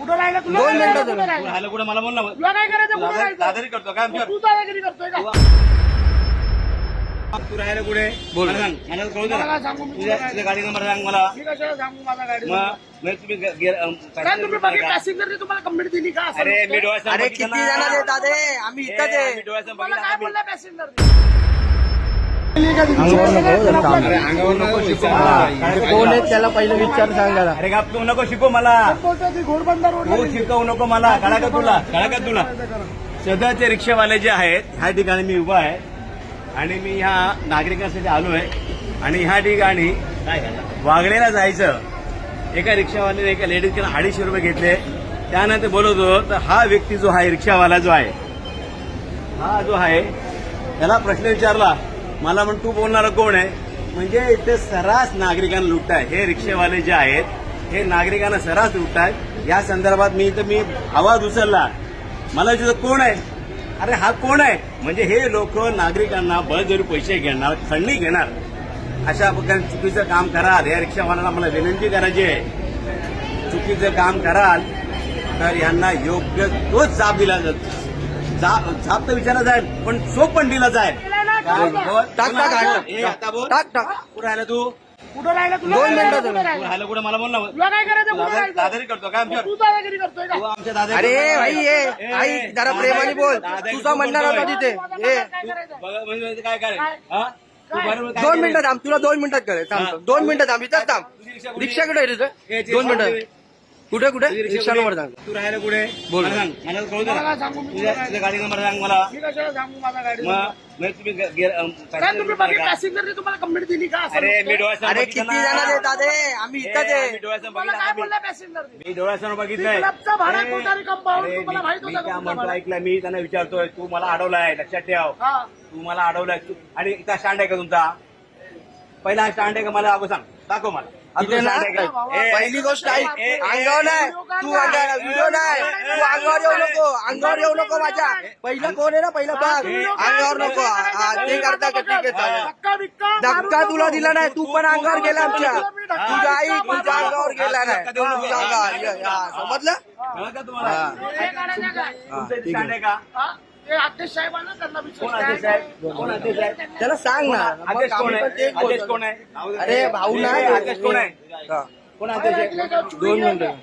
कुठं राहिलं तुला दोन मिनिटं झालं. राहिलं? राहिलं कुठे मला बोल ना. तुला काय करायचं कुठं दादा- राहायचं? दादारी करतो काय आमच्यावर तू दादागिरी करतोय का तू राहिलं कुठे बोल. मला सांग मला कळू दे मला ना सांगू मी तुझ्या कुठं तुझा गाडी नंबर सांग मला मी कशाला सांगू माझा गाडी मग मग तुम्ही गे- गे- अं, काय तुम्ही का? पॅसेंजरने तुम्हाला कंप्लेंट दिली का असं अरे मी? डोळ्यासमोर अरे बघितलं किती ना. जण आहेत दादे आम्ही ए, इथंच आहे मी डोळ्यासमोर तुम्हाला बघितलं काय ना. बोलला पॅसेंजर कोण आहे त्याला पहिलं विचार सांगायला अरे का तू नको शिकू मला. तू शिकवू नको मला. कळा का तुला? कळा का तुला? सध्याचे रिक्षावाले जे आहेत ह्या ठिकाणी मी उभा आहे. आणि मी ह्या नागरिकांसाठी आलो आहे. आणि ह्या ठिकाणी वागळेला जायचं. एका रिक्षावाल्याने एका लेडीजकडे अडीचशे रुपये घेतले. त्यानंतर बोलत होतो तर हा व्यक्ती जो आहे रिक्षावाला जो आहे हा जो आहे त्याला प्रश्न विचारला मला म्हण तू बोलणारा कोण आहे? म्हणजे इथे सर्रास नागरिकांना लुटत आहे हे रिक्षेवाले जे आहेत हे नागरिकांना सर्रास आहेत या संदर्भात मी इथं मी आवाज उचलला. मला तिथं कोण आहे? अरे हा कोण आहे? म्हणजे हे लोक नागरिकांना बळजरी पैसे घेणार खंडणी घेणार. अशा प्रकारे चुकीचं काम कराल. या रिक्षावाल्याला मला विनंती करायची आहे. चुकीचं काम कराल तर यांना योग्य तोच जाब दिला जातो. जाब तर विचारला जाईल पण सोप पण दिला जाईल टाक, टाक, टाक. ए, आता बोल टाक टाक कुठं राहिला तू कुठं राहिलं तुला दोन मिनिटं. कुठं राहिलं? राहिलं कुठे मला बोल ना मग. तुला काय करायचं कुठं दादा- राहायचं? दादारी करतो काय आमच्यावर तू दादागिरी करतोय का तू आमच्या दादा अरे भाई ये ए, आई जरा प्रेमाने बोल तुझा म्हणणार होता तिथे काय करायचं? बघा, म्हणजे म्हणजे काय काय काय? हा तू काय? बरोबर काय दोन केलं? मिनिटं थांब तुला दोन मिनिटात कळेल थांब. दोन मिनिटं थांब इथंच थांब तुझी रिक्षा कुठे? रिक्षा कुठे आहे ए, तुझं ती दोन मिनिटं कुठे कुठे? रिक्षा कुठे? सांग तू राहिला कुठे? बोल. मला सांग मला कळू दे मला ना सांगू मी तुझ्या गाडी नंबर सांग मला. मी कशाला सांगू माझा गाडी मग मग तुम्ही गे- गे- अं, काय तुम्ही बाकी का? पॅसेंजरने तुम्हाला कंप्लेंट दिली का? असं अरे मी म्हणतोय? डोळ्यासमोर अरे बघितलं किती ना. जण आहेत दादे? आम्ही इथंच ए, मी आहे डोळ्यासमोर तुम्हाला बघितलं. काय. बोलला मी डोळ्यासमोर बघितलंय. ती क्लबचा भाडा अरे, कोणता कंपाऊंड अरे, तुम्हाला मी- माहीत मी होता काय का म्हणतो कुठला ऐकलं मी त्यांना विचारतोय तू मला अडवलाय लक्षात ठेव. हा. तू मला अडवलाय तू आणि इथं स्टँड आहे का तुमचा? पहिला स्टँड आहे का मला? अगो सांग दाखव मला. ना पहिली गोष्ट ऐक अंगावर नाही. तू. अंगावर व्हिडिओ नाही. तू अंगावर येऊ नको. अंगावर येऊ नको माझ्या. पहिलं कोण आहे ना पहिलं बघ. अंगावर नको. हा, ते करता का? ठीक आहे चालेल. धक्का तुला दिला नाही. तू पण अंगावर गेला आमच्या. तुझ्या आई तुझ्या. अंगावर गेला नाही. तुझ्या अंगावर. ये, हा, समजलं? हा. हे ठीक आहे. हा? ते अध्यक्ष साहेब आहे ना त्यांना विचार कोण अध्यक्ष साहेब? कोण अध्यक्ष साहेब? त्याला सांग ना. मग अध्यक्ष कोण आम्ही आहे? पण तेच अध्यक्ष बोलतो. कोण आहे? अरे भाऊ नाही. अध्यक्ष कोण आहे? हा. कोण अध्यक्ष आहे? दोन मिनिटं.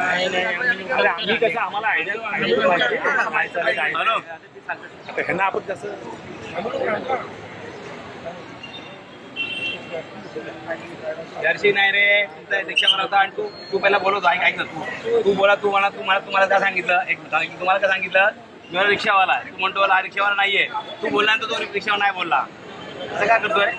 मी कसं आम्हाला आयडिया हॅलो. ह्यांना आपण कसं जर्सी नाही रे. तुमचा रिक्षावर होता आणि तू तू पहिला बोलत ऐक ऐक ना तू. तू बोला तू मला तुम्हाला तुम्हाला काय सांगितलं? एक. तुम्हाला काय सांगितलं? मी मला रिक्षावाला. आहे. तू म्हणतो मला हा रिक्षावाला नाहीये. तू बोलल्यानंतर तो रिक्षावर नाही बोलला. असं काय करतोय?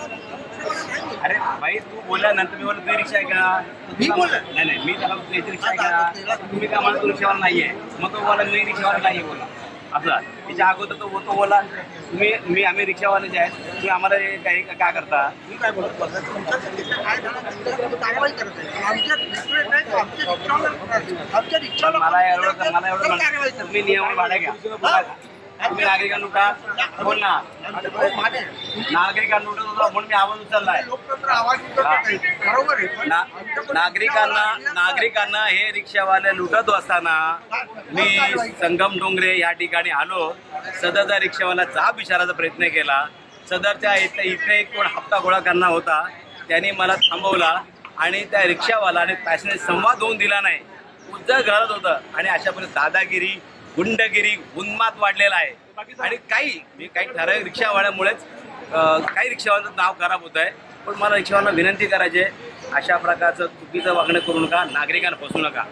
अरे भाई तू बोलल्यानंतर मी बोललो तुझी रिक्षा आहे का मी बोललो? नाही नाही मी त्याला तुझी रिक्षा आहे का तुम्ही काय म्हणा तू रिक्षावाला नाहीये? मग तो बोला मी रिक्षावाला नाहीये बोला असं. तिच्या अगोदर तो तो बोला तुम्ही मी आम्ही रिक्षावाले जे आहेत तुम्ही आम्हाला हे काही काय करता मला एवढं मला एवढं तुम्ही नियम भाड्या घ्या. तुम्ही नागरिकांना लुटा बोल ना. नागरिकांना लुटत होता म्हणून मी आवाज उचललाय. नागरिकांना नागरिकांना हे रिक्षावाले लुटत असताना मी संगम डोंगरे या ठिकाणी आलो. सदरचा रिक्षावाला जाब विचारायचा प्रयत्न केला. सदरच्या इथे इथे एक कोण हप्ता गोळा करणार होता त्यांनी मला थांबवला आणि त्या रिक्षावाला आणि पॅसेंजर संवाद होऊन दिला नाही. उज्जळ घरात होतं. आणि अशा पद्धतीने दादागिरी गुंडगिरी उन्माद वाढलेला आहे. आणि काही मी काही ठराविक रिक्षावाल्यामुळेच काही रिक्षावाल्यांचं नाव खराब होत आहे पण मला रिक्षावाल्यांना विनंती करायची आहे अशा प्रकारचं चुकीचं वागणं करू नका नागरिकांना फसू नका.